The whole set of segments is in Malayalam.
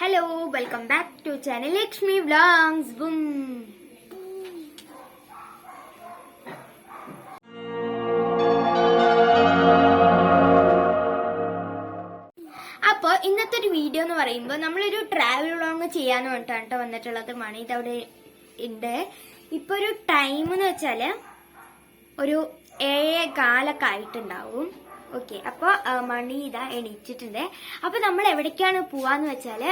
Hello welcome back to channel Lakshmi vlogs boom അപ്പോൾ ഇന്നത്തെ ഒരു വീഡിയോ എന്ന് പറയുമ്പോൾ നമ്മളൊരു ട്രാവൽ വ്ലോഗ് ചെയ്യാന്ന് പറഞ്ഞിട്ടാണ് കേട്ടോ വന്നിട്ടുള്ളത്. മണി ഇതവിടെ ഉണ്ട് ഇപ്പൊ ഒരു ടൈം എന്ന് വെച്ചാൽ ഒരു ഏഴേ കാലൊക്കെ ആയിട്ടുണ്ടാവും. ഓക്കെ അപ്പോൾ മണി ഇതാ എണീറ്റിട്ടുണ്ട്. അപ്പൊ നമ്മൾ എവിടേക്കാണ് പോവാന്ന് വെച്ചാൽ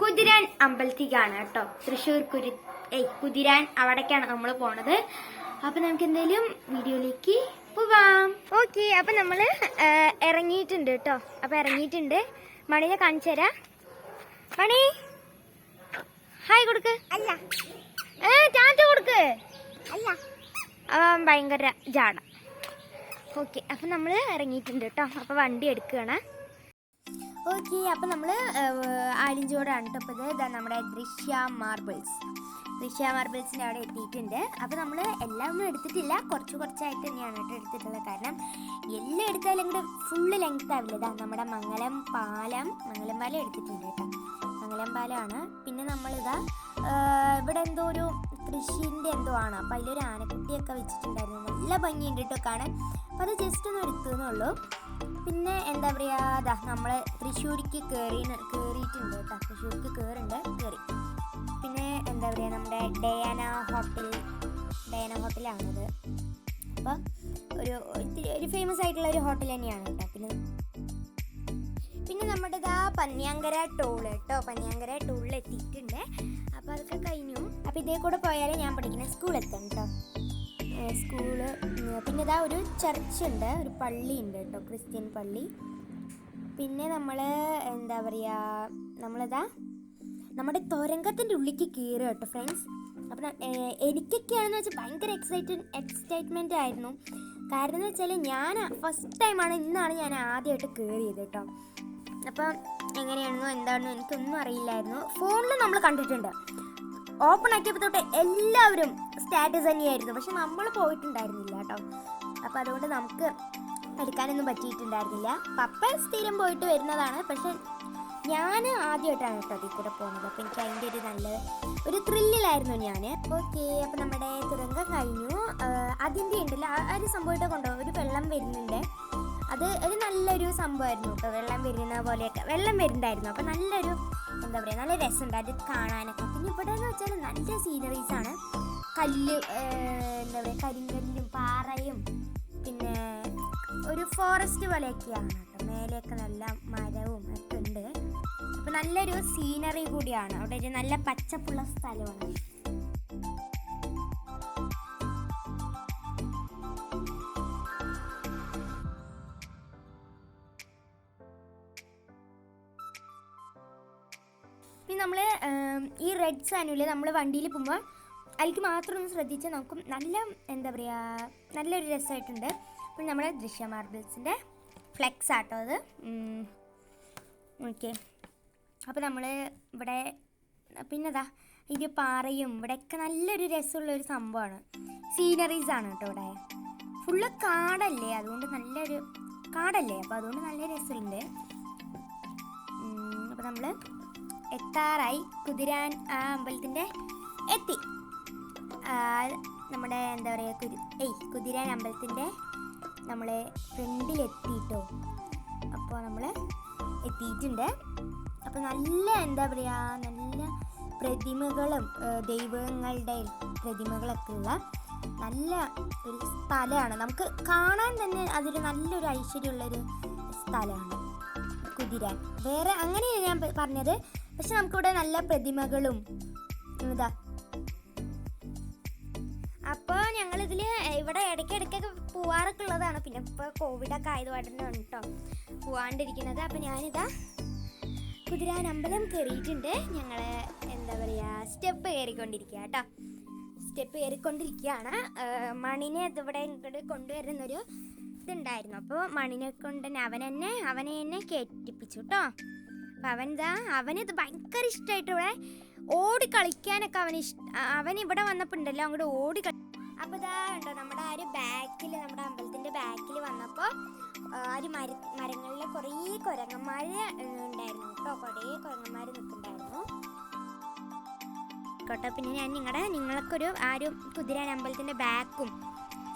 കുതിരാൻ അമ്പലത്തേക്കാണ് കേട്ടോ. തൃശ്ശൂർ കുരു ഏയ് കുതിരാൻ അവിടേക്കാണ് നമ്മൾ പോണത്. അപ്പൊ നമുക്ക് എന്തായാലും വീഡിയോയിലേക്ക് പോവാം. ഓക്കെ അപ്പൊ നമ്മൾ ഇറങ്ങിയിട്ടുണ്ട് കേട്ടോ. അപ്പൊ ഇറങ്ങിയിട്ടുണ്ട്. മണിനെ കാണിച്ചു തരാം. മണി ഹായ് കൊടുക്ക്. അല്ല. ഏ ചാറ്റ കൊടുക്ക്. അല്ല. അവൻ ഭയങ്കര ജാട ഓക്കെ അപ്പം നമ്മൾ ഇറങ്ങിയിട്ടുണ്ട് കേട്ടോ അപ്പോൾ വണ്ടി എടുക്കുകയാണ്. ഓക്കെ അപ്പം നമ്മൾ ആലിഞ്ചോടാണ് കേട്ടോ അപ്പോൾ ഇത് നമ്മുടെ ദൃശ്യ മാർബിൾസ്. ദൃശ്യ മാർബിൾസിന്റെ അവിടെ എത്തിയിട്ടുണ്ട്. അപ്പോൾ നമ്മൾ എല്ലാം ഒന്നും എടുത്തിട്ടില്ല. കുറച്ച് കുറച്ചായിട്ട് തന്നെയാണ് കേട്ടോ എടുത്തിട്ടുള്ളത് കാരണം എല്ലാം എടുത്താലും കൂടെ ഫുള്ള് ലെങ്ത് ആവില്ല. ഇതാ നമ്മുടെ മംഗലം പാലം മംഗലം പാലം എടുത്തിട്ടുണ്ട് കേട്ടോ മംഗലം പാലമാണ്. പിന്നെ നമ്മളിതാ ഇവിടെ എന്തോ ഒരു കൃഷിന്റെ എന്തോ ആണ്. അപ്പോൾ അതിലൊരു ആനക്കുട്ടിയൊക്കെ വെച്ചിട്ടുണ്ടായിരുന്നു. നല്ല ഭംഗിയുണ്ട് കേട്ടോ കാണാൻ. അപ്പോൾ അത് ജസ്റ്റ് ഒന്ന് എടുത്തുന്നുള്ളൂ പിന്നെ എന്താ പറയുക അതാ നമ്മളെ തൃശ്ശൂരിക്ക് കയറി കയറിയിട്ടുണ്ട് കേട്ടോ. തൃശ്ശൂർക്ക് കയറുണ്ട് കയറി പിന്നെ എന്താ പറയുക നമ്മുടെ ഡയാന ഹോട്ടൽ ഡയാന ഹോട്ടലാണത്. അപ്പോൾ ഒരു ഒരു ഫേമസ് ആയിട്ടുള്ള ഒരു ഹോട്ടൽ തന്നെയാണ് കേട്ടോ. പിന്നെ പിന്നെ നമ്മുടെ ഇതാ പന്നിയാങ്കര ടോൾ കേട്ടോ. പന്നിയാങ്കര ടോളിൽ എത്തിയിട്ടുണ്ട്. അപ്പോൾ അതൊക്കെ കഴിഞ്ഞു. അപ്പോൾ ഇതേ കൂടെ പോയാലേ ഞാൻ പഠിക്കുന്ന സ്കൂൾ എത്താം കേട്ടോ സ്കൂൾ പിന്നെ ഇതാ ഒരു ചർച്ച് ഉണ്ട്. ഒരു പള്ളി ഉണ്ട് കേട്ടോ ക്രിസ്ത്യൻ പള്ളി. പിന്നെ നമ്മൾ എന്താ പറയുക നമ്മളിതാ നമ്മുടെ തുരങ്കത്തിന്റെ ഉള്ളിലേക്ക് കയറുക കേട്ടോ ഫ്രണ്ട്സ് അപ്പം എനിക്കൊക്കെയാണെന്ന് വെച്ചാൽ ഭയങ്കര എക്സൈറ്റ് എക്സൈറ്റ്മെന്റ് ആയിരുന്നു. കാരണം എന്ന് വെച്ചാൽ ഞാൻ ഫസ്റ്റ് ടൈമാണ് ഇന്നാണ് ഞാൻ ആദ്യമായിട്ട് കയറിയത് കേട്ടോ. അപ്പം എങ്ങനെയാണെന്നോ എന്താണെന്നോ എനിക്കൊന്നും അറിയില്ലായിരുന്നു. ഫോണിൽ നമ്മൾ കണ്ടിട്ടുണ്ട്. ഓപ്പൺ ആക്കിയപ്പോൾ തൊട്ട് എല്ലാവരും സ്റ്റാറ്റസ് തന്നെയായിരുന്നു. പക്ഷെ നമ്മൾ പോയിട്ടുണ്ടായിരുന്നില്ല കേട്ടോ. അപ്പോൾ അതുകൊണ്ട് നമുക്ക് എടുക്കാനൊന്നും പറ്റിയിട്ടുണ്ടായിരുന്നില്ല. പപ്പ സ്ഥിരം പോയിട്ട് വരുന്നതാണ്. പക്ഷെ ഞാൻ ആദ്യമായിട്ടാണ് കേട്ടോ അതിൽ കൂടെ പോകുന്നത് അപ്പോൾ എനിക്ക് അതിന്റെ ഒരു നല്ല ഒരു ത്രില്ലിലായിരുന്നു ഞാൻ ഓക്കെ അപ്പോൾ നമ്മുടെ തുരങ്കം കഴിഞ്ഞു. അതിന്റെ ഉണ്ടല്ലോ. ആ ഒരു സംഭവത്തെ കൊണ്ടുപോകും. ഒരു വെള്ളം വരുന്നുണ്ട്. അത് ഒരു നല്ലൊരു സംഭവമായിരുന്നു കേട്ടോ. വെള്ളം വരുന്ന പോലെയൊക്കെ. വെള്ളം വരുന്നുണ്ടായിരുന്നു. അപ്പം നല്ലൊരു എന്താ പറയുക നല്ല രസമുണ്ട് അത് കാണാനൊക്കെ. പിന്നെ ഇവിടെ എന്ന് വെച്ചാൽ നല്ല സീനറീസ് ആണ്. കല്ല് എന്താ പറയുക കരിങ്കല്ലും പാറയും പിന്നെ ഒരു ഫോറസ്റ്റ് പോലെയൊക്കെയാണ് കേട്ടോ. മേലെയൊക്കെ നല്ല മരവും ഒക്കെ ഉണ്ട്. അപ്പം നല്ലൊരു സീനറി കൂടിയാണ്. അവിടെ ഒരു നല്ല പച്ചപ്പുള്ള സ്ഥലമാണ്. പിന്നെ നമ്മൾ ഈ റെഡ് സാനുവിൽ നമ്മൾ വണ്ടിയിൽ പോകുമ്പോൾ അതിലേക്ക് മാത്രം ഒന്ന് ശ്രദ്ധിച്ചാൽ നമുക്ക് നല്ല എന്താ പറയുക നല്ലൊരു രസമായിട്ടുണ്ട് അപ്പം നമ്മുടെ ദൃശ്യ മാർബിൾസിന്റെ ഫ്ലെക്സ് ആട്ടോ അത്. ഓക്കെ. അപ്പോൾ നമ്മൾ ഇവിടെ പിന്നെതാ ഇത് പാറയും ഇവിടെയൊക്കെ നല്ലൊരു രസമുള്ളൊരു സംഭവമാണ് സീനറീസ് ആണ് കേട്ടോ ഇവിടെ. ഫുള്ള് കാടല്ലേ അതുകൊണ്ട് നല്ലൊരു കാടല്ലേ അപ്പോൾ അതുകൊണ്ട് നല്ല രസമുണ്ട്. അപ്പോൾ നമ്മൾ എത്താറായി. കുതിരാൻ ആ അമ്പലത്തിന്റെ എത്തി. നമ്മുടെ എന്താ പറയുക കുതി ഏയ് കുതിരാൻ അമ്പലത്തിന്റെ നമ്മളെ ഫ്രണ്ടിലെത്തിയിട്ടോ. അപ്പോൾ നമ്മൾ എത്തിയിട്ടുണ്ട്. അപ്പോൾ നല്ല എന്താ പറയുക നല്ല പ്രതിമകളും ദൈവങ്ങളുടെ പ്രതിമകളൊക്കെ ഉള്ള നല്ല ഒരു സ്ഥലമാണ്. നമുക്ക് കാണാൻ തന്നെ അതൊരു നല്ലൊരു ഐശ്വര്യമുള്ളൊരു സ്ഥലമാണ് കുതിരാൻ. വേറെ അങ്ങനെയാണ് ഞാൻ പറഞ്ഞത്. പക്ഷെ നമുക്കിവിടെ നല്ല പ്രതിമകളും ഇതാ അപ്പോൾ ഞങ്ങളിതിൽ ഇവിടെ ഇടയ്ക്കിടയ്ക്കൊക്കെ പോവാറൊക്കെ ഉള്ളതാണ്. പിന്നെ ഇപ്പോൾ കോവിഡൊക്കെ ആയതുകൊണ്ടാണ് കേട്ടോ പോവാണ്ടിരിക്കുന്നത്. അപ്പോൾ ഞാനിതാ കുതിരാൻ അമ്പലം കയറിയിട്ടുണ്ട് ഞങ്ങൾ എന്താ പറയുക സ്റ്റെപ്പ് കയറിക്കൊണ്ടിരിക്കുക കേട്ടോ സ്റ്റെപ്പ് കയറിക്കൊണ്ടിരിക്കുകയാണ് മണിനെ ഇതിവിടെ ഇങ്ങോട്ട് കൊണ്ടുവരുന്നൊരു ഇതുണ്ടായിരുന്നു. അപ്പോൾ മണിനെ കൊണ്ട് അവൻ എന്നെ അവനെ എന്നെ കയറ്റിപ്പിച്ചു കേട്ടോ അപ്പം അവൻ ഇതാ അവനിത് ഭയങ്കര ഇഷ്ടമായിട്ട് ഇവിടെ. ഓടി കളിക്കാനൊക്കെ അവന് അവൻ ഇവിടെ വന്നപ്പോൾ ഉണ്ടല്ലോ അങ്ങോട്ട് ഓടി കളി അപ്പോൾ ഇതാ ഉണ്ടോ നമ്മുടെ ആ ഒരു ബാക്കിൽ നമ്മുടെ അമ്പലത്തിന്റെ ബാക്കിൽ വന്നപ്പോൾ ആ ഒരു മര മരങ്ങളിൽ കുറേ കുരങ്ങന്മാർ ഉണ്ടായിരുന്നു കേട്ടോ. കുറേ കുരങ്ങന്മാർ നിൽക്കുന്നുണ്ടായിരുന്നു കേട്ടോ പിന്നെ ഞാൻ നിങ്ങളുടെ നിങ്ങൾക്കൊരു ആ ഒരു കുതിരാൻ അമ്പലത്തിന്റെ ബാക്കും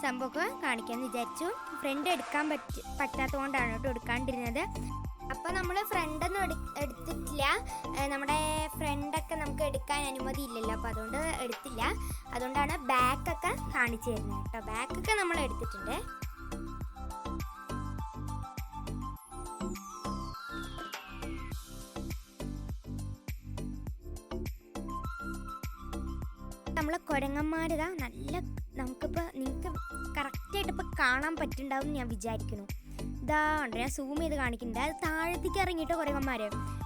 സംഭവമൊക്കെ കാണിക്കാമെന്ന് വിചാരിച്ചു. ഫ്രണ്ട് എടുക്കാൻ പറ്റി പറ്റാത്തതുകൊണ്ടാണ് കേട്ടോ എടുക്കാണ്ടിരുന്നത്. അപ്പോൾ നമ്മൾ ഫ്രണ്ടൊന്നും എടു എടുത്തിട്ടില്ല. നമ്മുടെ ഫ്രണ്ടൊക്കെ നമുക്ക് എടുക്കാൻ അനുമതി ഇല്ലല്ലോ അപ്പോൾ അതുകൊണ്ട് എടുത്തില്ല. അതുകൊണ്ടാണ് ബാക്കൊക്കെ കാണിച്ചു തരുന്നത് കേട്ടോ. ബാക്കൊക്കെ നമ്മൾ എടുത്തിട്ടുണ്ട്. നമ്മളെ കുരങ്ങന്മാരിതാ നല്ല നമുക്കിപ്പോൾ നിങ്ങൾക്ക് കറക്റ്റായിട്ട് ഇപ്പോൾ കാണാൻ പറ്റുന്നുണ്ടാവും ഞാൻ വിചാരിക്കുന്നു. ഇതാ ഉണ്ട് ഞാൻ സൂം ചെയ്ത് കാണിക്കുന്നുണ്ട്. അത് താഴത്തേക്ക് ഇറങ്ങിയിട്ട് കുരങ്ങന്മാർ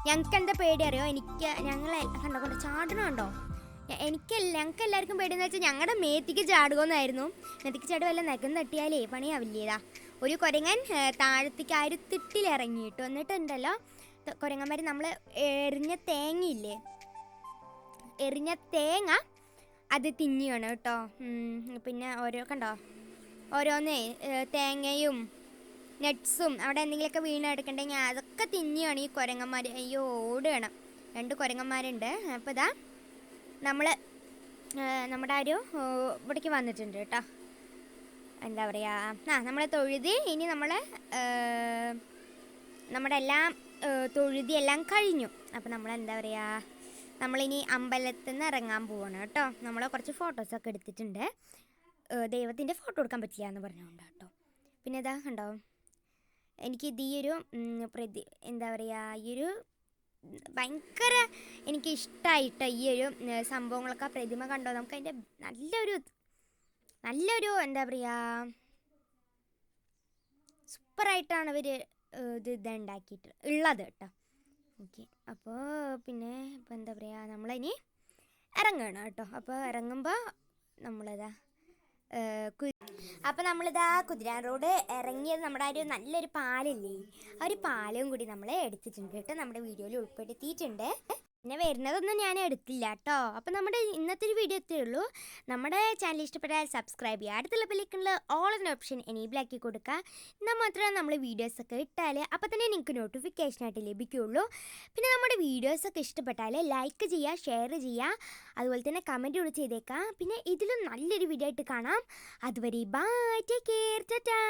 ഞങ്ങൾക്ക് എന്താ പേടി അറിയോ എനിക്ക് ഞങ്ങളെ കണ്ടോ കണ്ടോ ചാടണുണ്ടോ എനിക്കല്ല ഞങ്ങൾക്ക് എല്ലാവർക്കും പേടിയെന്ന് വെച്ചാൽ ഞങ്ങളുടെ മേത്തിക്ക് ചാടുകയെന്നായിരുന്നു മേത്തിക്ക് ചാടുക വല്ല നഖം തട്ടിയാലേ പണിയാവില്ലേതാ. ഒരു കുരങ്ങൻ താഴത്തേക്ക് ആ ഒരു തിട്ടിൽ ഇറങ്ങിയിട്ടു. എന്നിട്ടുണ്ടല്ലോ കുരങ്ങന്മാർ നമ്മൾ എറിഞ്ഞ തേങ്ങയില്ലേ? എറിഞ്ഞ തേങ്ങ അത് തിന്നിയാണ് കേട്ടോ. പിന്നെ ഓരോ കണ്ടോ? ഓരോന്നേ തേങ്ങയും നട്ട്സും അവിടെ എന്തെങ്കിലുമൊക്കെ വീണ് എടുക്കണ്ടെങ്കിൽ അതൊക്കെ തിന്നിയാണ് ഈ കുരങ്ങന്മാർ അയ്യോ ഓടുകയാണ് രണ്ട് കുരങ്ങന്മാരുണ്ട്. അപ്പോൾ ഇതാ നമ്മൾ നമ്മുടെ ഒരു ഇവിടേക്ക് വന്നിട്ടുണ്ട് കേട്ടോ. എന്താ പറയുക ആ നമ്മളെ തൊഴുതി ഇനി നമ്മൾ നമ്മുടെ എല്ലാം തൊഴുതി എല്ലാം കഴിഞ്ഞു. അപ്പോൾ നമ്മൾ എന്താ പറയുക നമ്മളിനി അമ്പലത്തിൽ നിന്ന് ഇറങ്ങാൻ പോവാണ് കേട്ടോ. നമ്മൾ കുറച്ച് ഫോട്ടോസൊക്കെ എടുത്തിട്ടുണ്ട്. ദൈവത്തിന്റെ ഫോട്ടോ എടുക്കാൻ പറ്റില്ല എന്ന് പറഞ്ഞുകൊണ്ട് കേട്ടോ പിന്നെ ഇതാ കണ്ടോ? എനിക്ക് ഇത് ഈ ഒരു പ്രതി എന്താ പറയുക ഈ ഒരു ഭയങ്കര എനിക്ക് ഇഷ്ടമായിട്ട് ഈ ഒരു സംഭവങ്ങളൊക്കെ പ്രതിമ കണ്ടോ നമുക്ക് അതിന്റെ നല്ലൊരു നല്ലൊരു എന്താ പറയുക സൂപ്പറായിട്ടാണ് ഇവർ ഇത് ഇതുണ്ടാക്കിയിട്ട് ഉള്ളത് കേട്ടോ. ഓക്കെ. അപ്പോൾ പിന്നെ ഇപ്പോൾ എന്താ പറയുക നമ്മളിനി ഇറങ്ങണം കേട്ടോ. അപ്പോൾ ഇറങ്ങുമ്പോൾ നമ്മളിതാ അപ്പോൾ നമ്മളിതാ കുതിരാൻ റോഡ് ഇറങ്ങിയത് നമ്മുടെ ആ ഒരു നല്ലൊരു പാലില്ലേ? ആ ഒരു പാലും കൂടി നമ്മൾ എടുത്തിട്ടുണ്ട് കേട്ടോ. നമ്മുടെ വീഡിയോയിൽ ഉൾപ്പെടുത്തിയിട്ടുണ്ട്. പിന്നെ വരുന്നതൊന്നും ഞാൻ എടുത്തില്ല കേട്ടോ. അപ്പോൾ നമ്മുടെ ഇന്നത്തെ ഒരു വീഡിയോ എത്തേ ഉള്ളൂ. നമ്മുടെ ചാനൽ ഇഷ്ടപ്പെട്ടാൽ സബ്സ്ക്രൈബ് ചെയ്യുക. അടുത്തുള്ള ബെല്ലിക്കുള്ള ഓൾ എന്ന ഓപ്ഷൻ എനേബിൾ ആക്കി കൊടുക്കുക. എന്നാൽ മാത്രമേ നമ്മൾ വീഡിയോസൊക്കെ ഇട്ടാൽ അപ്പോൾ തന്നെ നിങ്ങൾക്ക് നോട്ടിഫിക്കേഷനായിട്ട് ലഭിക്കുകയുള്ളൂ. പിന്നെ നമ്മുടെ വീഡിയോസൊക്കെ ഇഷ്ടപ്പെട്ടാൽ ലൈക്ക് ചെയ്യുക ഷെയർ ചെയ്യുക. അതുപോലെ തന്നെ കമന്റ് കൂടി ചെയ്തേക്കാം പിന്നെ ഇതിലും നല്ലൊരു വീഡിയോ ആയിട്ട് കാണാം. അതുവരെ ബൈ ടേക്ക് കെയർ ടാറ്റാ